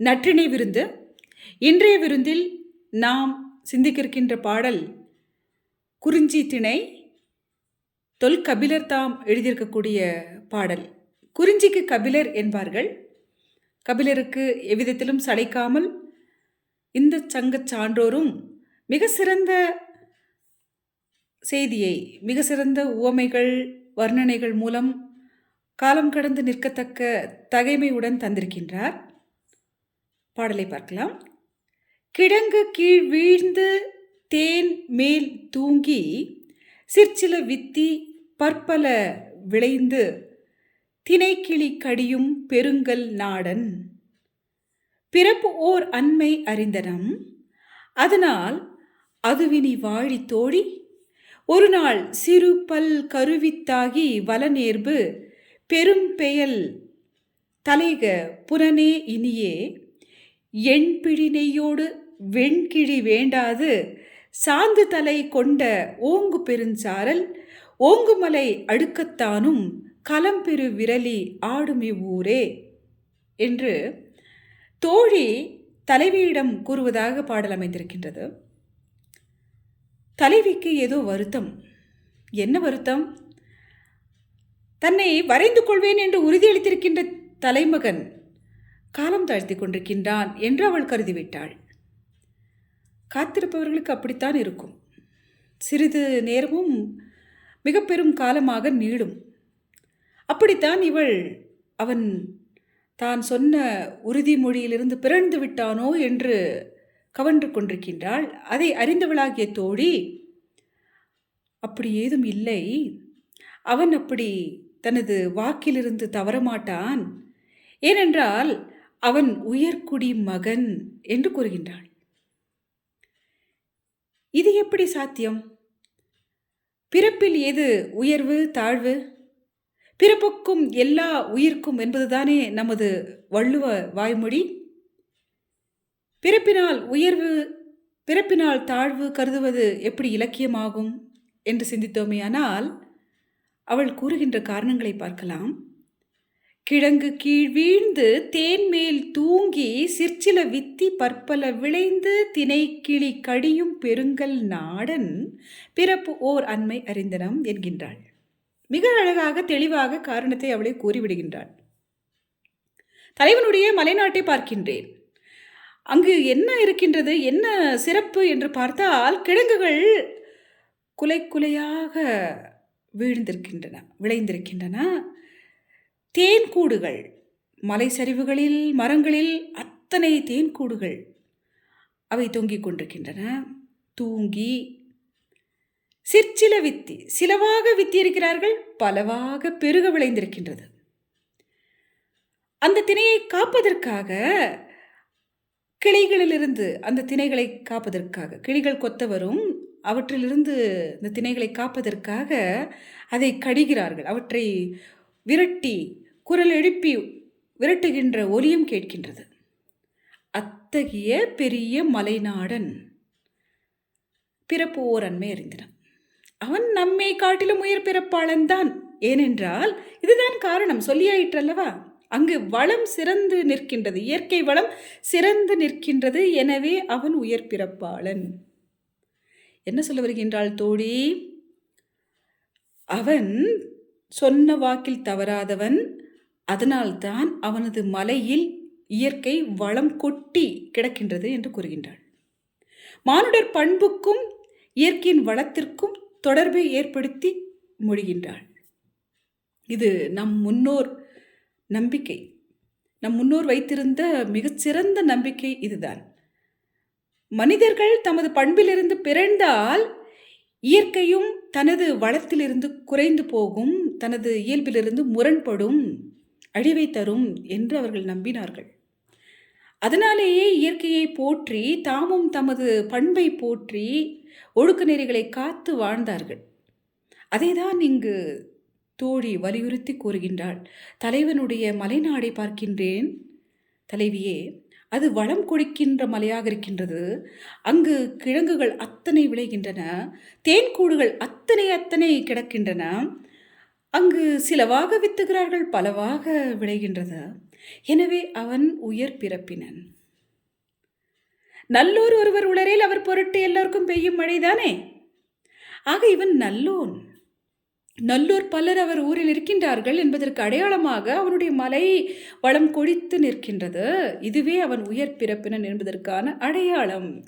நற்றினை விருந்து. இன்றைய விருந்தில் நாம் சிந்திக்கிருக்கின்ற பாடல் குறிஞ்சி திணை தொல் கபிலர் தாம் எழுதியிருக்கக்கூடிய பாடல். குறிஞ்சிக்கு கபிலர் என்பார்கள். கபிலருக்கு எவ்விதத்திலும் சளைக்காமல் இந்த சங்கச் சான்றோரும் மிக சிறந்த செய்தியை மிக சிறந்த உவமைகள் வர்ணனைகள் மூலம் காலம் கடந்து நிற்கத்தக்க தகைமையுடன் தந்திருக்கின்றார். பாடலை பார்க்கலாம். கிடங்கு கீழ் வீழ்ந்து தேன் மேல் தூங்கி சிற்சில வித்தி பற்பல விளைந்து திணைக்கிளி கடியும் பெருங்கல் நாடன். பிறப்பு ஓர் அண்மை அறிந்தனம். அதனால் அதுவினி வாழி தோழி ஒரு நாள் சிறு பல் கருவித்தாகி வலநேர்பு பெரும் பெயல் தலைக புறனே இனியே எண்பிழி நெய்யோடு வெண்கிழி வேண்டாது. சாந்து தலை கொண்ட ஓங்கு பெருஞ்சாரல் ஓங்குமலை அடுக்கத்தானும் கலம்பெரு விரலி ஆடுமி ஊரே என்று தோழி தலைவியிடம் கூறுவதாக பாடல் அமைந்திருக்கின்றது. தலைவிக்கு ஏதோ வருத்தம். என்ன வருத்தம்? தன்னை வரைந்து கொள்வேன் என்று உறுதியளித்திருக்கின்ற தலைமகன் காலம் தாழ்த்தி கொண்டிருக்கின்றான் என்று அவள் கருதிவிட்டாள். காத்திருப்பவர்களுக்கு அப்படித்தான் இருக்கும். சிறிது நேரமும் மிக பெரும் காலமாக நீளும். அப்படித்தான் இவள் அவன் தான் சொன்ன உறுதிமொழியிலிருந்து பிறந்து விட்டானோ என்று கவன்று கொண்டிருக்கின்றாள். அதை அறிந்தவளாகிய தோழி அப்படி ஏதும் இல்லை. அவன் அப்படி தனது வாக்கிலிருந்து தவறமாட்டான். ஏனென்றால் அவன் உயர்குடி மகன் என்று கூறுகின்றாள். இது எப்படி சாத்தியம்? பிறப்பில் எது உயர்வு தாழ்வு? பிறப்புக்கும் எல்லா உயிர்க்கும் என்பதுதானே நமது வள்ளுவ வாய்மொழி? பிறப்பினால் உயர்வு பிறப்பினால் தாழ்வு கருதுவது எப்படி இலக்கியமாகும்? என்று சிந்தித்தோமே ஆனால் அவள் கூறுகின்ற காரணங்களை பார்க்கலாம். கிழங்கு கீழ் வீழ்ந்து தேன் மேல் தூங்கி சிற்சில வித்தி பற்பல விளைந்து தினை கிளி கடியும் பெருங்கல் நாடன் பிறப்பு ஓர் அண்மை அறிந்தனம் என்கின்றாள். மிக அழகாக தெளிவாக காரணத்தை அவளை கூறிவிடுகின்றாள். தலைவனுடைய மலைநாட்டை பார்க்கின்றேன். அங்கு என்ன இருக்கின்றது என்ன சிறப்பு என்று பார்த்தால் கிழங்குகள் குலை குலையாக வீழ்ந்திருக்கின்றன விளைந்திருக்கின்றன. தேன்கூடுகள். மலை சரிவுகளில் மரங்களில் அத்தனை தேன்கூடுகள் அவை தொங்கிக் கொண்டிருக்கின்றன. தூங்கி சிற்சில வித்தி சிலவாக வித்தி இருக்கிறார்கள் பலவாக பெருக விளைந்திருக்கின்றது. அந்த திணையை காப்பதற்காக கிளைகளிலிருந்து அந்த திணைகளை காப்பதற்காக கிளிகள் கொத்த வரும் அவற்றிலிருந்து இந்த திணைகளை காப்பதற்காக அதை கடிகிறார்கள். அவற்றை விரட்டி குரல் எழுப்பி விரட்டுகின்ற ஒலியும் கேட்கின்றது. அத்தகைய பெரிய மலைநாடன் பிறப்பு ஓர் அண்மை அறிந்தினான் அவன் நம்மை காட்டிலும் உயிர் பிறப்பாளன் தான். ஏனென்றால் இதுதான் காரணம். சொல்லியாயிற்றல்லவா? அங்கு வளம் சிறந்து நிற்கின்றது. இயற்கை வளம் சிறந்து நிற்கின்றது. எனவே அவன் உயர் பிறப்பாளன். என்ன சொல்ல வருகின்றாள் தோழி? அவன் சொன்ன வாக்கில் தவறாதவன் அதனால்தான் அவனது மலையில் இயற்கை வளம் கொட்டி கிடக்கின்றது என்று கூறுகின்றாள். மானுடர் பண்புக்கும் இயற்கையின் வளத்திற்கும் தொடர்பை ஏற்படுத்தி மொழிகின்றாள் இது நம் முன்னோர் நம்பிக்கை. நம் முன்னோர் வைத்திருந்த மிகச்சிறந்த நம்பிக்கை இதுதான். மனிதர்கள் தமது பண்பிலிருந்து பிறந்தால் இயற்கையும் தனது வளத்திலிருந்து குறைந்து போகும் தனது இயல்பிலிருந்து முரண்படும் அழிவை தரும் என்று அவர்கள் நம்பினார்கள். அதனாலேயே இயற்கையை போற்றி தாமும் தமது பண்பை போற்றி ஒழுக்க நெறிகளை காத்து வாழ்ந்தார்கள். அதைதான் இங்கு தோழி வலியுறுத்தி கூறுகின்றாள். தலைவனுடைய மலைநாடை பார்க்கின்றேன். தலைவியே அது வளம் கொடுக்கின்ற மலையாக இருக்கின்றது. அங்கு கிழங்குகள் அத்தனை விளைகின்றன. தேன்கூடுகள் அத்தனை அத்தனை கிடக்கின்றன. அங்கு சிலவாக வித்துகிறார்கள் பலவாக விளைகின்றது. எனவே அவன் உயர் பிறப்பினன். நல்லோர் ஒருவர் உளரேல் அவர் பொருட்டு எல்லோருக்கும் பெய்யும் மழைதானே? ஆக இவன் நல்லோன். நல்லோர் பலர் அவர் ஊரில் இருக்கின்றார்கள் என்பதற்கு அடையாளமாக அவனுடைய மலை வளம் கொடித்து நிற்கின்றது. இதுவே அவன் உயர் பிறப்பினன் என்பதற்கான அடையாளம்.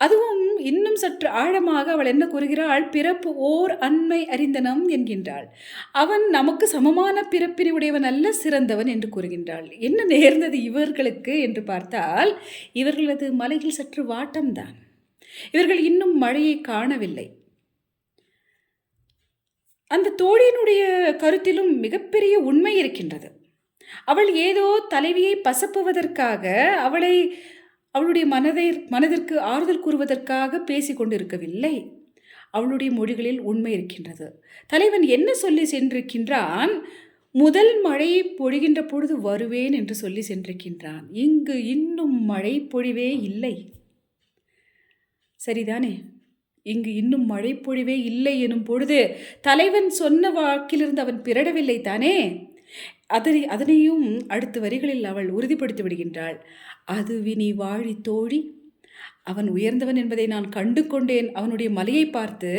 அதுவும் இன்னும் சற்று ஆழமாக அவள் என்ன கூறுகிறாள்? பிறப்பு ஓர் அண்மை அறிந்தனம் என்கின்றாள். அவன் நமக்கு சமமான பிறப்பிரிவுடையவன் அல்ல சிறந்தவன் என்று கூறுகின்றாள். என்ன நேர்ந்தது இவர்களுக்கு? என்று பார்த்தால் இவர்களது மலையில் சற்று வாட்டம்தான். இவர்கள் இன்னும் மழையை காணவில்லை. அந்த தோழியினுடைய கருத்திலும் மிகப்பெரிய உண்மை இருக்கின்றது. அவள் ஏதோ தலைவியை பசப்புவதற்காக அவளை அவளுடைய மனதை மனதிற்கு ஆறுதல் கூறுவதற்காக பேசி கொண்டிருக்கவில்லை. அவளுடைய மொழிகளில் உண்மை இருக்கின்றது. தலைவன் என்ன சொல்லி சென்றிருக்கின்றான்? முதல் மழை பொழிகின்ற பொழுது வருவேன் என்று சொல்லி சென்றிருக்கின்றான். இங்கு இன்னும் மழை பொழிவே இல்லை. சரிதானே? இங்கு இன்னும் மழை பொழிவே இல்லை எனும் பொழுது தலைவன் சொன்ன வாக்கிலிருந்து அவன் பிறடவில்லை தானே? அதனை அதனையும் அடுத்த வரிகளில் அவள் உறுதிப்படுத்தி விடுகின்றாள். அது வினி வாழி தோழி. அவன் உயர்ந்தவன் என்பதை நான் கண்டு கொண்டேன் அவனுடைய மலையை பார்த்து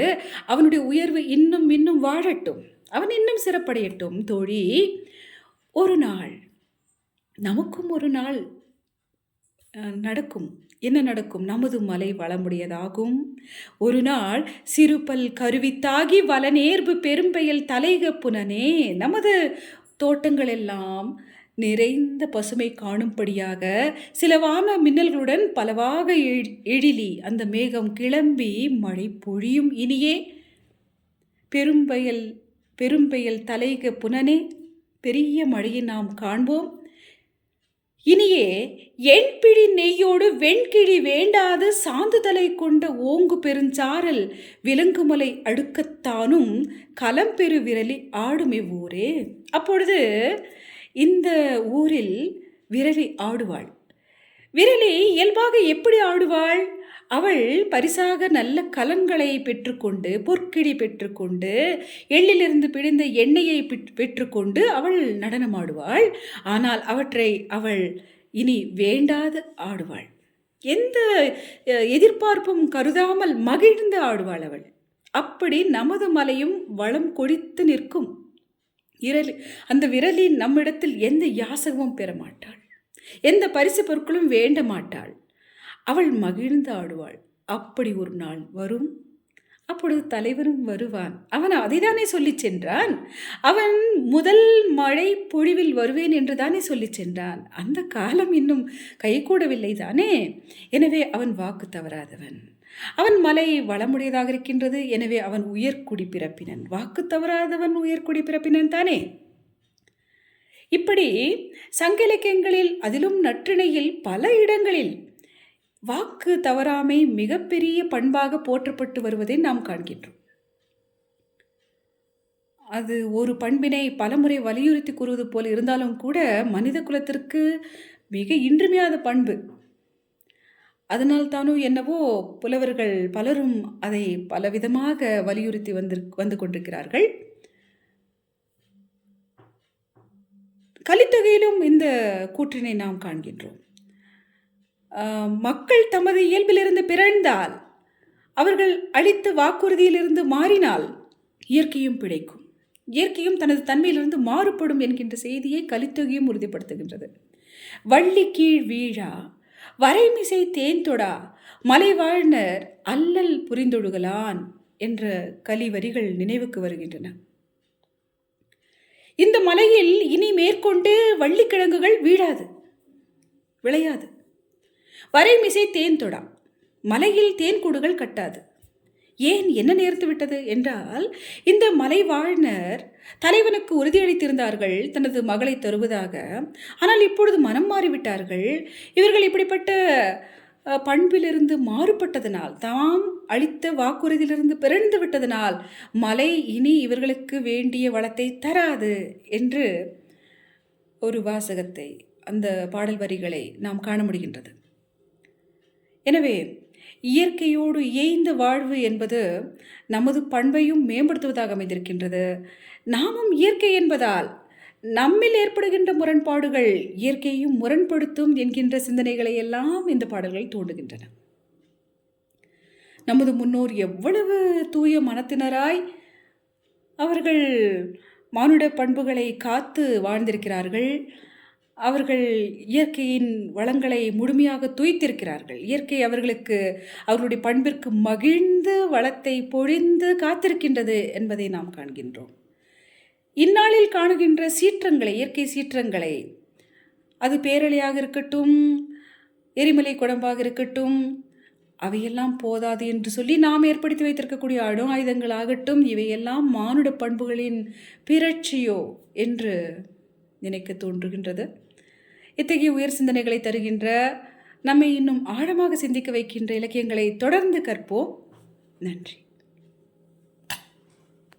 அவனுடைய உயர்வு இன்னும் இன்னும் வாழட்டும். அவன் இன்னும் சிறப்படையட்டும் தோழி. ஒரு நாள் நமக்கும் ஒரு நாள் நடக்கும். என்ன நடக்கும்? நமது மலை வளமுடையதாகும். ஒரு நாள் சிறுபல் கருவித்தாகி வளநேர்பு பெரும்பெயல் தலைக புனனே நமது தோட்டங்கள் எல்லாம் நிறைந்த பசுமை காணும்படியாக சில வான மின்னல்களுடன் பலவாக எழிலி அந்த மேகம் கிளம்பி மழை பொழியும். இனியே பெரும்பயல் பெரும்பெயல் தலைக புனனே பெரிய மழையை நாம் காண்போம். இனியே எண்பிழி நெய்யோடு வெண்கிழி வேண்டாது சாந்துதலை கொண்ட ஓங்கு பெருஞ்சாரல் விலங்குமலை அடுக்கத்தானும் கலம்பெரு விரலி ஆடுமே ஊரே. அப்பொழுது இந்த ஊரில் விரலி ஆடுவாள். விரலி இயல்பாக எப்படி ஆடுவாள்? அவள் பரிசாக நல்ல கலன்களை பெற்றுக்கொண்டு பொற்கிடி பெற்றுக்கொண்டு எள்ளிலிருந்து பிடிந்த எண்ணெயை பெற்றுக்கொண்டு அவள் நடனமாடுவாள். ஆனால் அவற்றை அவள் இனி வேண்டாது ஆடுவாள். எந்த எதிர்பார்ப்பும் கருதாமல் மகிழ்ந்து ஆடுவாள் அவள். அப்படி நமது மலையும் வளம் கொடித்து நிற்கும். விரலி அந்த விரலில் நம்மிடத்தில் எந்த யாசகமும் பெற மாட்டாள் எந்த பரிசு பொருட்களும் வேண்ட மாட்டாள் அவள் மகிழ்ந்து ஆடுவாள். அப்படி ஒரு நாள் வரும். அப்பொழுது தலைவரும் வருவான். அவன் அதைதானே சொல்லி சென்றான்? அவன் முதல் மழை பொழிவில் வருவேன் என்று தானே சொல்லி சென்றான். அந்த காலம் இன்னும் கைகூடவில்லை தானே எனவே அவன் வாக்கு தவறாதவன். அவன் மலை வளமுடையதாக இருக்கின்றது. எனவே அவன் உயர்குடி பிறப்பினன். வாக்கு தவறாதவன் உயர்குடி பிறப்பினன் தானே? இப்படி சங்க இலக்கியங்களில் அதிலும் நற்றிணையில் பல இடங்களில் வாக்கு தவறாமை மிகப்பெரிய பண்பாக போற்றப்பட்டு வருவதை நாம் காண்கின்றோம். அது ஒரு பண்பினை பலமுறை வலியுறுத்தி கூறுவது போல் இருந்தாலும் கூட மனித குலத்திற்கு மிக இன்றிமையாத பண்பு. அதனால் தானோ என்னவோ புலவர்கள் பலரும் அதை பலவிதமாக வலியுறுத்தி வந்து வந்து கொண்டிருக்கிறார்கள். கலித்தொகையிலும் இந்த கூற்றினை நாம் காண்கின்றோம். மக்கள் தமது இயல்பிலிருந்து பிறந்தால் அவர்கள் அளித்த வாக்குறுதியிலிருந்து மாறினால் இயற்கையும் பிழைக்கும். இயற்கையும் தனது தன்மையிலிருந்து மாறுபடும் என்கின்ற செய்தியை கலித்தொகையும் உறுதிப்படுத்துகின்றது. வள்ளி கீழ் வீழா வரைமிசை தேன்தொடா மலைவாழ்னர் அல்லல் புரிந்தொழுகலான் என்ற கலி வரிகள் நினைவுக்கு வருகின்றன. இந்த மலையில் இனி மேற்கொண்டு வள்ளிக்கிழங்குகள் வீழாது விளையாது. வரைமிசை தேன் தொடா மலையில் தேன் கூடுகள் கட்டாது. ஏன் என்ன நேர்த்து விட்டது என்றால் இந்த மலைவாழ்னர் தலைவனுக்கு உறுதியளித்திருந்தார்கள் தனது மகளை தருவதாக. ஆனால் இப்பொழுது மனம் மாறிவிட்டார்கள். இவர்கள் இப்படிப்பட்ட பண்பிலிருந்து மாறுபட்டதனால் தாம் அளித்த வாக்குறுதியிலிருந்து பிறந்து விட்டதனால் மலை இனி இவர்களுக்கு வேண்டிய வளத்தை தராது என்று ஒரு வாசகத்தை அந்த பாடல் வரிகளை நாம் காண முடிகின்றது. எனவே இயற்கையோடு இயைந்த வாழ்வு என்பது நமது பண்பையும் மேம்படுத்துவதாக அமைந்திருக்கின்றது. நாமும் இயற்கை என்பதால் நம்மில் ஏற்படுகின்ற முரண்பாடுகள் இயற்கையையும் முரண்படுத்தும் என்கின்ற சிந்தனைகளை எல்லாம் இந்த பாடல்கள் தூண்டுகின்றன. நமது முன்னோர் எவ்வளவு தூய மனத்தினராய் அவர்கள் மானுட பண்புகளை காத்து வாழ்ந்திருக்கிறார்கள். அவர்கள் இயற்கையின் வளங்களை முழுமையாக துய்த்திருக்கிறார்கள். இயற்கை அவர்களுக்கு அவர்களுடைய பண்பிற்கு மகிழ்ந்து வளத்தை பொழிந்து காத்திருக்கின்றது என்பதை நாம் காண்கின்றோம். இந்நாளில் காணுகின்ற சீற்றங்களை இயற்கை சீற்றங்களை அது பேரலையாக இருக்கட்டும் எரிமலை குடம்பாக இருக்கட்டும் அவையெல்லாம் போதாது என்று சொல்லி நாம் ஏற்படுத்தி வைத்திருக்கக்கூடிய அணு ஆயுதங்கள் ஆகட்டும் இவையெல்லாம் மானுட பண்புகளின் பிறட்சியோ என்று நினைக்க தோன்றுகின்றது. இத்தகைய உயர் சிந்தனைகளை தருகின்ற நம்மை இன்னும் ஆழமாக சிந்திக்க வைக்கின்ற இலக்கியங்களை தொடர்ந்து கற்போம். நன்றி.